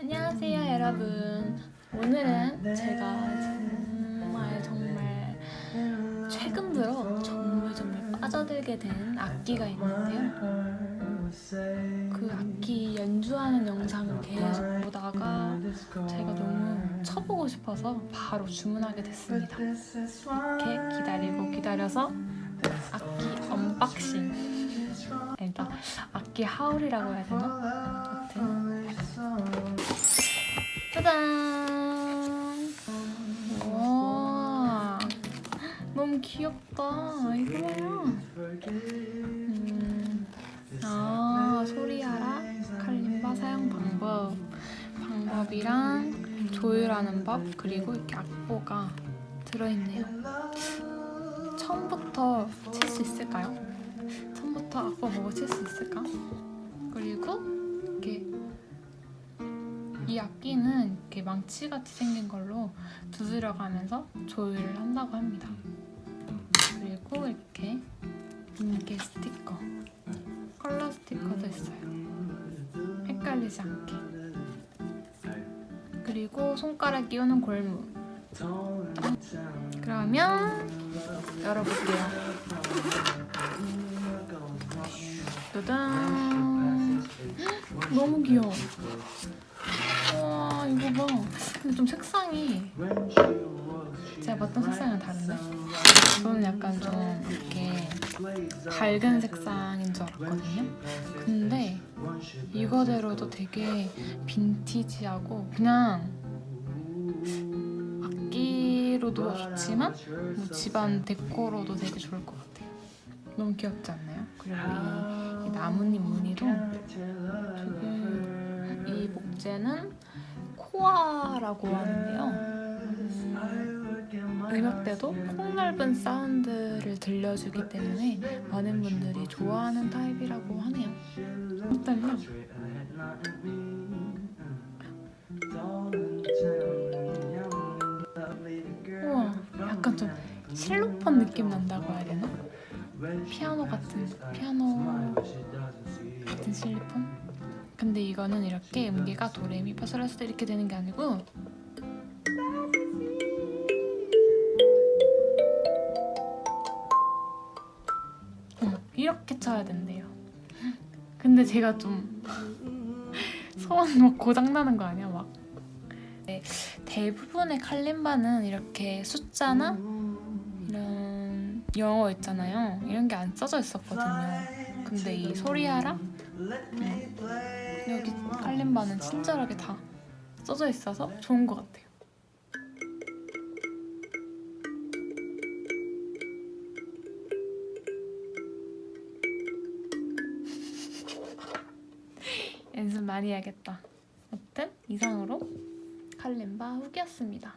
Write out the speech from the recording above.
안녕하세요 여러분. 오늘은 제가 정말 정말 최근 들어 정말 정말 빠져들게 된 악기가 있는데요. 그 악기 연주하는 영상을 계속 보다가 제가 너무 쳐보고 싶어서 바로 주문하게 됐습니다. 이렇게 기다리고 기다려서 악기 언박싱 일단 악기 하울이라고 해야 되나? 짜잔! 와, 너무 귀엽다. 이거 봐요. 음, 아, 소리하라 칼림바 사용 방법, 방법이랑 조율하는 법 그리고 이렇게 악보가 들어있네요. 처음부터 칠 수 있을까요? 처음부터 악보 보고 칠 수 있을까? 이 악기는 이렇게 망치같이 생긴 걸로 두드려 가면서 조율을 한다고 합니다. 그리고 이렇게 이렇게 스티커, 컬러 스티커도 있어요. 헷갈리지 않게. 그리고 손가락 끼우는 골무. 그러면 열어볼게요. 짜잔. 너무 귀여워. 봐. 근데 좀 색상이 제가 봤던 색상이랑 다른데? 저는 약간 좀 이렇게 밝은 색상인 줄 알았거든요. 근데 이거대로도 되게 빈티지하고 그냥 악기로도 좋지만 뭐 집안 데코로도 되게 좋을 것 같아요. 너무 귀엽지 않나요? 그리고 이, 이 나뭇잎 무늬도 되게 이 목재는 코아라고 하는데요. 음, 음역대도 폭넓은 사운드를 들려주기 때문에 많은 분들이 좋아하는 타입이라고 하네요. 어떨려? 우와, 약간 좀 실로폰 느낌 난다고 해야 되나? 피아노 같은 피아노 같은 실리폰? 근데 이거는 이렇게 음계가 도레미 파솔라시도 이렇게 되는 게 아니고 어, 이렇게 쳐야 된대요. 근데 제가 좀 소원 막 고장 나는 거 아니야 막. 네, 대부분의 칼림바는 이렇게 숫자나 이런 영어 있잖아요. 이런 게 안 써져 있었거든요. 근데 이 소리하라 음, 칼림바는 친절하게 다 써져 있어서 좋은 것 같아요. 연습 많이 해야겠다. 어쨌든 이상으로 칼림바 후기였습니다.